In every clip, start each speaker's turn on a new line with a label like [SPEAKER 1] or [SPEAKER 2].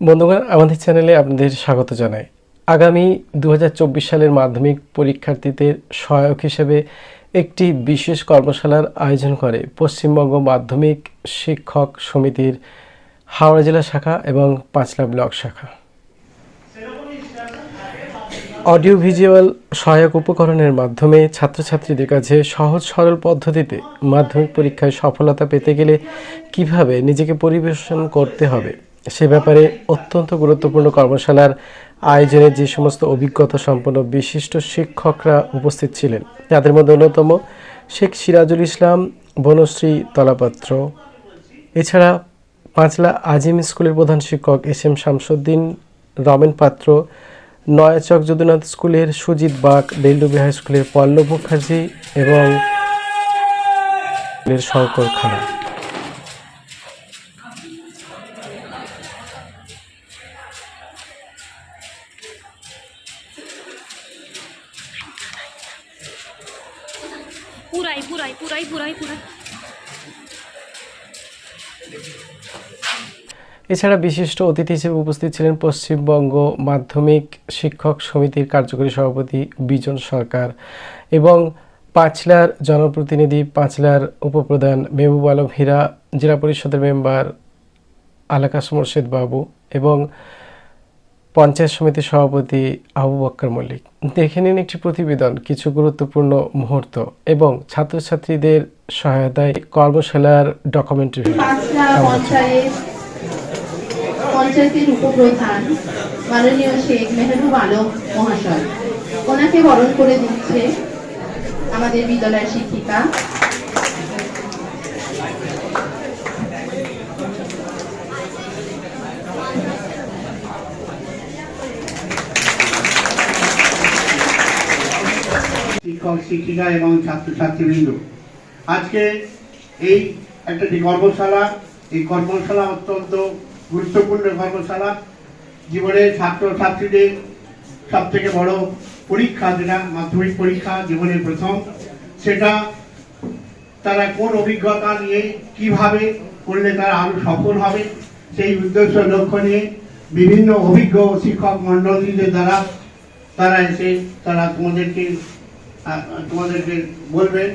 [SPEAKER 1] বন্ধুগণ, আমাদের চ্যানেলে আপনাদের স্বাগত জানাই। আগামী দু হাজার চব্বিশ সালের মাধ্যমিক পরীক্ষার্থীদের সহায়ক হিসেবে একটি বিশেষ কর্মশালার আয়োজন করে পশ্চিমবঙ্গ মাধ্যমিক শিক্ষক সমিতির হাওড়া জেলা শাখা এবং পাঁচলা ব্লক শাখা। অডিও ভিজুয়াল সহায়ক উপকরণের মাধ্যমে ছাত্রছাত্রীদের কাছে সহজ সরল পদ্ধতিতে মাধ্যমিক পরীক্ষায় সফলতা পেতে গেলে কীভাবে নিজেকে পরিবেশন করতে হবে সে ব্যাপারে অত্যন্ত গুরুত্বপূর্ণ কর্মশালার আয়োজনে যে সমস্ত অভিজ্ঞতা সম্পন্ন বিশিষ্ট শিক্ষকরা উপস্থিত ছিলেন, তাদের মধ্যে অন্যতম শেখ সিরাজুল ইসলাম, বনশ্রী তলাপাত্র। এছাড়া পাঁচলা আজিম স্কুলের প্রধান শিক্ষক এস এম শামসুদ্দিন, রমেন পাত্র, নয়াচক যদুনাথ স্কুলের সুজিত বাগ, বেলডুবি হাই স্কুলের পল্লব মুখার্জি এবং শঙ্কর খানা।
[SPEAKER 2] পুরাই পুরাই পুরাই পুরাই পুরাই।
[SPEAKER 1] এছাড়া বিশিষ্ট অতিথি হিসেবে উপস্থিত ছিলেন পশ্চিমবঙ্গ মাধ্যমিক শিক্ষক সমিতির কার্যকরী সভাপতি বিজন সরকার এবং পাঁচলার জনপ্রতিনিধি, পাঁচলার উপপ্রধান মেহবুব আলম হীরা, জেলা পরিষদের মেম্বার আলাকাস মোর্শেদ বাবু এবং পঞ্চায়েত সমিতির সভাপতি আবু বক্কর মল্লিক। দেখে নিন একটি প্রতিবেদন, কিছু গুরুত্বপূর্ণ মুহূর্ত এবং ছাত্রছাত্রীদের সহায়তায় কর্মশালার ডকুমেন্টারি
[SPEAKER 3] পঞ্চায়েতের উপপ্রধান মাননীয় শেখ মেহবুব আলম মহাশয়। ওনাকে বরণ করে দিচ্ছে আমাদের বিদ্যালয়ের শিক্ষিকা।
[SPEAKER 4] শিক্ষক এবং ছাত্রছাত্রীবৃন্দ। আজকে এই একটা যে কর্মশালা, এই কর্মশালা অত্যন্ত গুরুত্বপূর্ণ কর্মশালা। জীবনের ছাত্রছাত্রীদের সব থেকে বড় পরীক্ষা যেটা, মাধ্যমিক পরীক্ষা জীবনের প্রথম, সেটা তারা কোন অভিজ্ঞতা নিয়ে, কীভাবে করলে তারা আরও সফল হবে, সেই উদ্দেশ্য লক্ষ্য নিয়ে বিভিন্ন অভিজ্ঞ শিক্ষক মন্ডলীদের দ্বারা তারা এসে, তারা তোমাদেরকে তোমাদেরকে বলবেন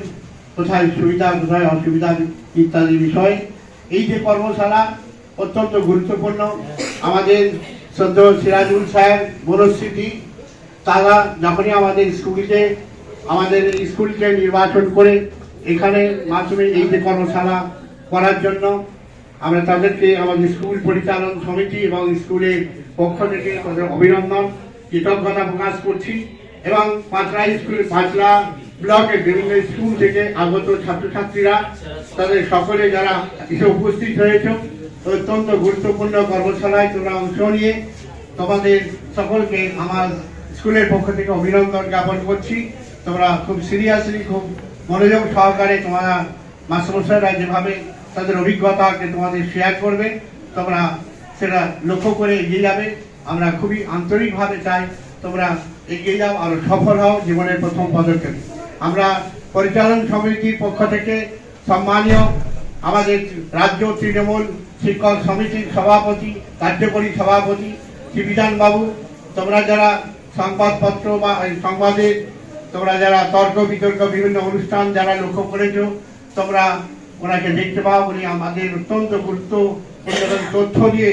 [SPEAKER 4] কোথায় সুবিধা, কোথায় অসুবিধা ইত্যাদি বিষয়। এই যে কর্মশালা অত্যন্ত গুরুত্বপূর্ণ। আমাদের সদ্য সিরাজুল সাহেব বনস্মৃতি তারা যখনই আমাদের স্কুলকে আমাদের স্কুলকে নির্বাচন করে এখানে মাধ্যমে এই যে কর্মশালা করার জন্য, আমরা তাদেরকে আমাদের স্কুল পরিচালন সমিতি এবং স্কুলের পক্ষ থেকে তাদের অভিনন্দন, কৃতজ্ঞতা প্রকাশ করছি। এবং পাঁচলা স্কুল পাঁচলা ব্লকের বিভিন্ন স্কুল থেকে আগত ছাত্রছাত্রীরা, তাদের সকলে যারা এসে উপস্থিত হয়েছে, অত্যন্ত গুরুত্বপূর্ণ কর্মশালায় তোমরা অংশ নিয়ে তোমাদের সকলকে আমার স্কুলের পক্ষ থেকে অভিনন্দন জ্ঞাপন করছি। তোমরা খুব সিরিয়াসলি খুব মনোযোগ সহকারে তোমরা মাস্টারমশাইরা যেভাবে তাদের অভিজ্ঞতাকে তোমাদের শেয়ার করবে, তোমরা সেটা লক্ষ্য করে এগিয়ে যাবে। আমরা খুবই আন্তরিকভাবে চাই তোমরা এগিয়ে যাও আরও সফল হও জীবনের প্রথম পদক্ষেপ। আমরা পরিচালন সমিতির পক্ষ থেকে সম্মানীয় আমাদের রাজ্য তৃণমূল শিক্ষক সমিতির সভাপতি, কার্যকরী সভাপতি বাবু তোমরা যারা সংবাদপত্র বা এই সংবাদের তোমরা যারা তর্ক বিতর্ক বিভিন্ন অনুষ্ঠান যারা লক্ষ্য করেছ, তোমরা ওনাকে দেখতে পাও। উনি আমাদের অত্যন্ত গুরুত্বপূর্ণ তথ্য দিয়ে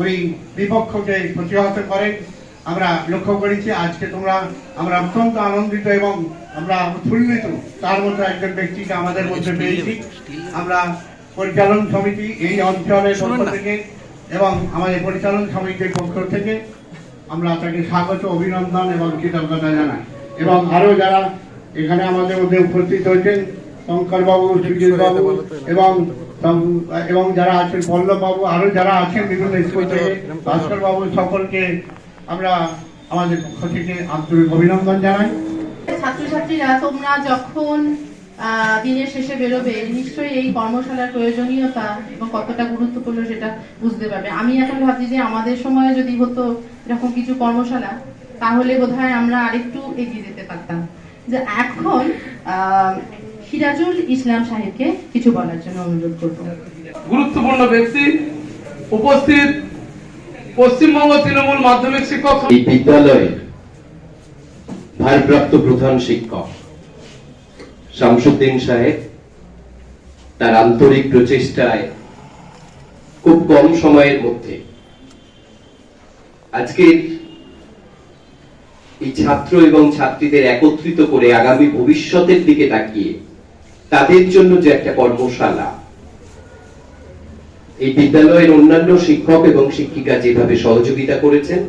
[SPEAKER 4] উনি বিপক্ষকে প্রতিহত করেন। আমরা লক্ষ্য করেছি আজকে তোমরা আমরা অত্যন্ত আনন্দিত এবং আমরা উৎফুল্লিত তার মধ্যে একজন ব্যক্তিকে আমাদের মধ্যে পেয়েছি আমরা পরিচালন সমিতি এই অঞ্চলের পক্ষ থেকে এবং আমাদের পরিচালন সমিতির পক্ষ থেকে আমরা তাকে স্বাগত অভিনন্দন এবং কৃতজ্ঞতা জানাই। এবং আরও যারা এখানে আমাদের মধ্যে উপস্থিত হয়েছেন শঙ্কর বাবু এবং এবং যারা আছেন পল্লব বাবু আরও যারা আছেন বিভিন্ন স্কুল থেকে ভাস্কর বাবু সকলকে আমরা আমাদের পক্ষ থেকে আন্তরিক অভিনন্দন জানাই।
[SPEAKER 3] ছাত্রছাত্রীরা তোমরা যখন আহ, দিনের শেষে বেরোবে নিশ্চয়ই এই কর্মশালার প্রয়োজনীয়তা এবং কতটা গুরুত্বপূর্ণ সেটা বুঝতে পারবে। আমি এখন ভাবছি যে আমাদের সময়ে যদি হতো এরকম কিছু কর্মশালা তাহলে বোধহয় আমরা আরেকটু এগিয়ে যেতে পারতাম। যে এখন আহ, সিরাজুল ইসলাম সাহেবকে কিছু বলার জন্য অনুরোধ করব।
[SPEAKER 5] গুরুত্বপূর্ণ ব্যক্তি উপস্থিত। পশ্চিমবঙ্গ তৃণমূল মাধ্যমিক শিক্ষক
[SPEAKER 6] এই বিদ্যালয়ের ভারপ্রাপ্ত প্রধান শিক্ষক শামসুদ্দিন সাহেব তার আন্তরিক প্রচেষ্টায় খুব কম সময়ের মধ্যে আজকের এই ছাত্র এবং ছাত্রীদের একত্রিত করে আগামী ভবিষ্যতের দিকে তাকিয়ে তাদের জন্য যে একটা কর্মশালা এই বিদ্যালয়ের অন্যান্য শিক্ষক এবং শিক্ষিকা যেভাবে সহযোগিতা করেছেন,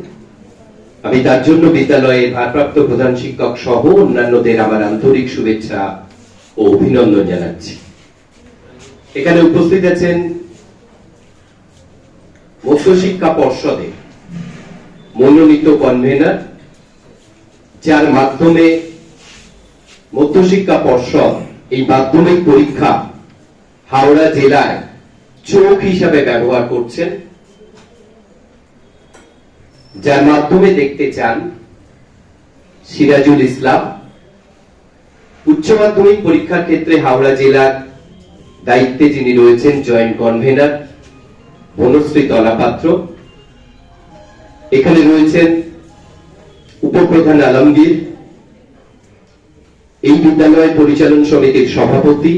[SPEAKER 6] আমি তার জন্য বিদ্যালয়ের ভারপ্রাপ্ত প্রধান শিক্ষক সহ অন্যান্যদের আমার আন্তরিক শুভেচ্ছা ও অভিনন্দন জানাচ্ছি। এখানে উপস্থিত আছেন মধ্যশিক্ষা পর্ষদে মনোনীত কনভেনার, যার মাধ্যমে মধ্যশিক্ষা পর্ষদ এই মাধ্যমিক পরীক্ষা হাওড়া জেলায় চোখ হিসাবে ব্যবহার করছেন, যার মাধ্যমে দেখতে চান সিরাজুল ইসলাম, উচ্চ মাধ্যমিক পরীক্ষার ক্ষেত্রে হাওড়া জেলার দায়িত্বে যিনি রয়েছেন জয়েন্ট কনভেনার বনশ্রী তলাপাত্র। এখানে রয়েছেন উপপ্রধান আলমগীর, এই বিদ্যালয় পরিচালন সমিতির সভাপতি।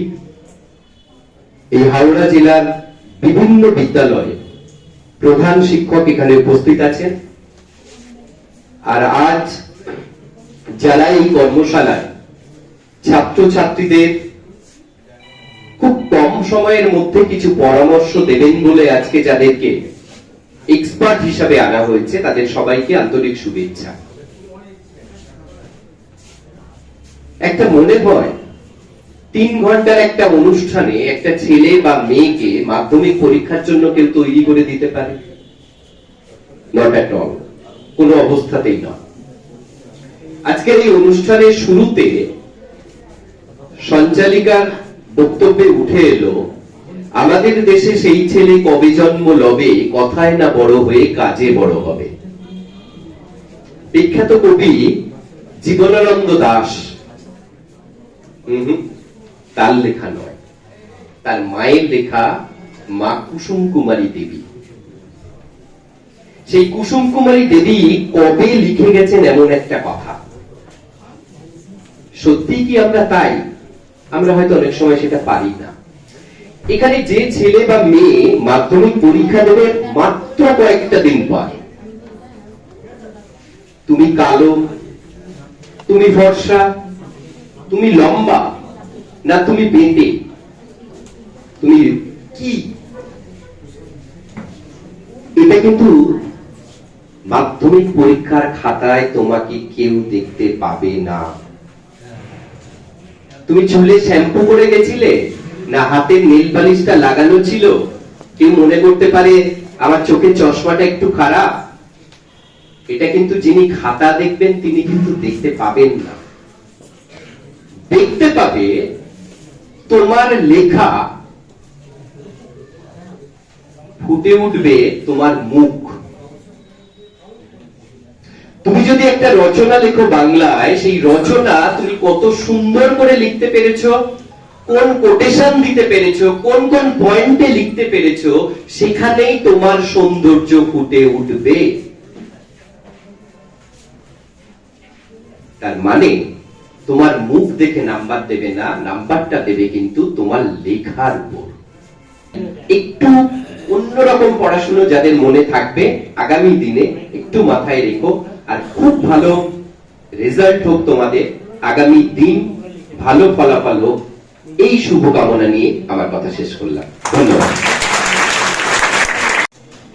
[SPEAKER 6] এই হাওড়া জেলার বিভিন্ন বিদ্যালয়ে প্রধান শিক্ষক এখানে উপস্থিত আছেন। আর আজ যারা এই কর্মশালায় ছাত্রছাত্রীদের খুব কম সময়ের মধ্যে কিছু পরামর্শ দেবেন বলে আজকে যাদেরকে এক্সপার্ট হিসাবে আনা হয়েছে, তাদের সবাইকে আন্তরিক শুভেচ্ছা। একটা মনে হয় তিন ঘণ্টার একটা অনুষ্ঠানে একটা ছেলে বা মেয়েকে মাধ্যমিক পরীক্ষার জন্য কেউ তৈরি করে দিতে পারে? নট অ্যাট অল কোনো অবস্থাতেই নয় আজকের এই অনুষ্ঠানের শুরুতে সঞ্চালিকার বক্তব্যে উঠে এলো, আমাদের দেশে সেই ছেলে কবে জন্ম লবে, কথায় না বড় হয়ে কাজে বড় হবে? বিখ্যাত কবি জীবনানন্দ দাস। হুম। তার লেখা নয়। তার মায়ের লেখা মা কুসুম কুমারী দেবী। সেই কুসুম কুমারী দেবী কবে লিখে গেছেন এমন একটা কথা? সত্যি কি আমরা তাই? আমরা হয়তো অনেক সময় সেটা পারি না। এখানে যে ছেলে বা মেয়ে মাধ্যমিক পরীক্ষা দেবে মাত্র কয়েকটা দিন পর। তুমি কালো, তুমি ফর্সা, তুমি লম্বা না, তুমি বেঁটে তুমি কি? এটা কিন্তু মাধ্যমিক পরীক্ষার খাতায় তোমাকে কেউ দেখতে পাবে না। তুমি চুলে শ্যাম্পু করে গেছিলে? না হাতের নীল পালিশটা লাগানো ছিল? কেউ মনে করতে পারে আমার চোখের চশমাটা একটু খারাপ? এটা কিন্তু যিনি খাতা দেখবেন, তিনি কিন্তু দেখতে পাবেন না। দেখতে পাবে তোমার লেখা ফুটে উঠবে তোমার মুখ। তুমি যদি একটা রচনা লেখো বাংলায়, সেই রচনা তুমি কত সুন্দর করে লিখতে পেরেছ, কোন কোটেশন দিতে পেরেছ, কোন কোন পয়েন্টে লিখতে পেরেছ, সেখানেই তোমার সৌন্দর্য ফুটে উঠবে। তার মানে তোমার মুখ দেখে নাম্বার দেবে না, নাম্বারটা দেবে কিন্তু তোমার লেখার উপর। একটু অন্যরকম পড়াশুনো যাদের মনে থাকবে, আগামী দিনে একটু মাথায় রেখো। আর খুব ভালো রেজাল্ট হোক তোমাদের, আগামী দিন ভালো ফলাফল হোক। এই শুভকামনা নিয়ে আমার কথা শেষ করলাম। ধন্যবাদ।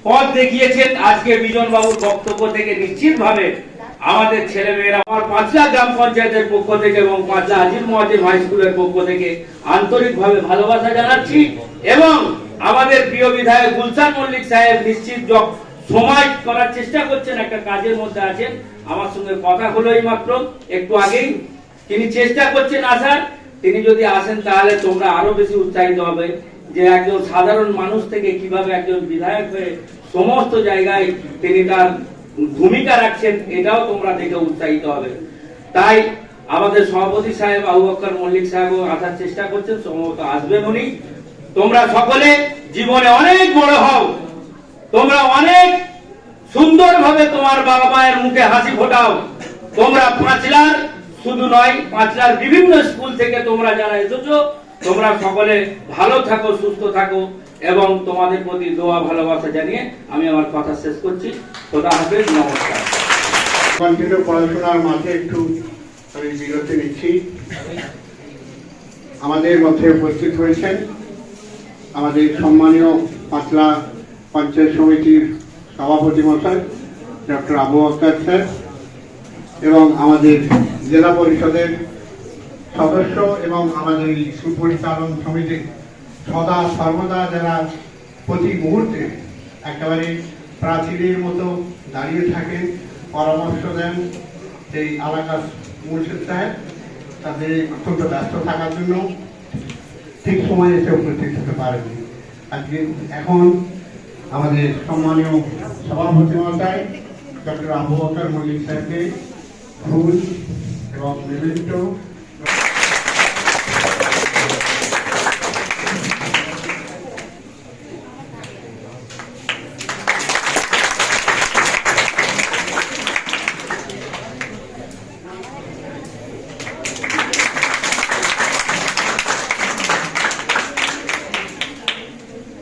[SPEAKER 5] পথ দেখিয়েছেন আজকে বিজন বাবুর বক্তব্য থেকে নিশ্চিতভাবে আমাদের ছেলেমেয়েরা আমার পাঁচলা গ্রাম পঞ্চায়েতের পক্ষ থেকে এবং পাঁচলা আজিজ মহাজিম হাই স্কুলের পক্ষ থেকে আন্তরিকভাবে ভালোবাসা জানাচ্ছি এবং আমাদের প্রিয় বিধায়ক গুলশান মল্লিক সাহেব নিশ্চিত সময় করার চেষ্টা করছেন, একটা কাজের মধ্যে আছেন। আমার সঙ্গে কথা হলো এই মাত্র একটু আগেই। তিনি চেষ্টা করছেন আসার। তিনি যদি আসেন তাহলে তোমরা আরও বেশি উৎসাহিত হবে যে একজন সাধারণ মানুষ থেকে কীভাবে একজন বিধায়ক হয়ে সমস্ত জায়গায় তিনি তার ভূমিকা রাখছেন, এটাও তোমরা দেখে উৎসাহিত হবে। তাই আমাদের সভাপতি সাহেব আবু বক্কর মল্লিক সাহেবও আসার চেষ্টা করছেন, সম্ভবত আসবেন উনি। তোমরা সকলে জীবনে অনেক বড় হও। তোমরা অনেক সুন্দরভাবে তোমার বাবা মায়ের মুখে হাসি ফোটাও। তোমরা পাঁচলার, শুধু নয়, পাঁচলার বিভিন্ন স্কুল থেকে তোমরা যারা এসেছ তোমরা সকলে ভালো থাকো, সুস্থ থাকো এবং তোমাদের প্রতি দোয়া, ভালোবাসা জানিয়ে আমি আমার কথা শেষ করছি। খোদা হাফেজ, নমস্কার।
[SPEAKER 4] কন্টিনিউ পড়াশোনার মাঝে একটু আমি বিরতি নিচ্ছি। আমাদের মধ্যে উপস্থিত হয়েছেন আমাদের সম্মানীয় পাতলা পঞ্চায়েত সমিতির সভাপতি মশাই, ডক্টর আবু আক্তার স্যার এবং আমাদের জেলা পরিষদের সদস্য এবং আমাদের এই সুপরিচালন সমিতির সদা সর্বদা যারা প্রতি মুহূর্তে একেবারে প্রাচীরের মতো দাঁড়িয়ে থাকেন, পরামর্শ দেন সেই এলাকার মুর্শিদ সাহেব, তাদের অত্যন্ত ব্যস্ত থাকার জন্য ঠিক সময়ে এসে উপস্থিত হতে পারেনি আজকে এখন আমাদের সম্মানীয় সভাপতি মহোদয় ডক্টর আবু বকর মল্লিক সাহেবকে ফুল এবং বিভিন্ন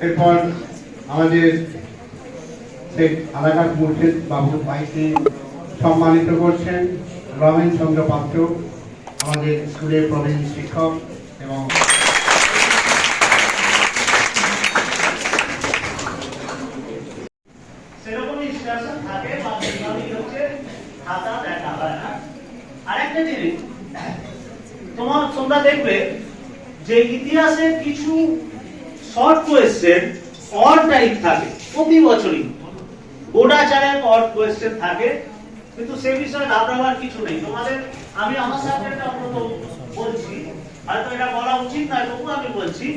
[SPEAKER 4] এরপর আমাদের শেখ আলাকাত মুর্শিদ বাবু ভাইকে সম্মানিত করছেন, রমেন চন্দ্র পাত্র, আমাদের স্কুলের প্রবীণ শিক্ষক এবং
[SPEAKER 7] তোমরা দেখবে যে ইতিহাসে কিছু শর্ট কোয়েশ্চেন অর টাইপ থাকে, প্রতি বছরই। গোটা চারের অর কোয়েশ্চেন থাকে, কিন্তু সে বিষয়ে ঘাবড়াবার কিছু নেই। তোমাদের, আমি আমার সাবজেক্টটা অন্তত বলছি, হয়তো এটা বলা উচিত না তবু আমি বলছি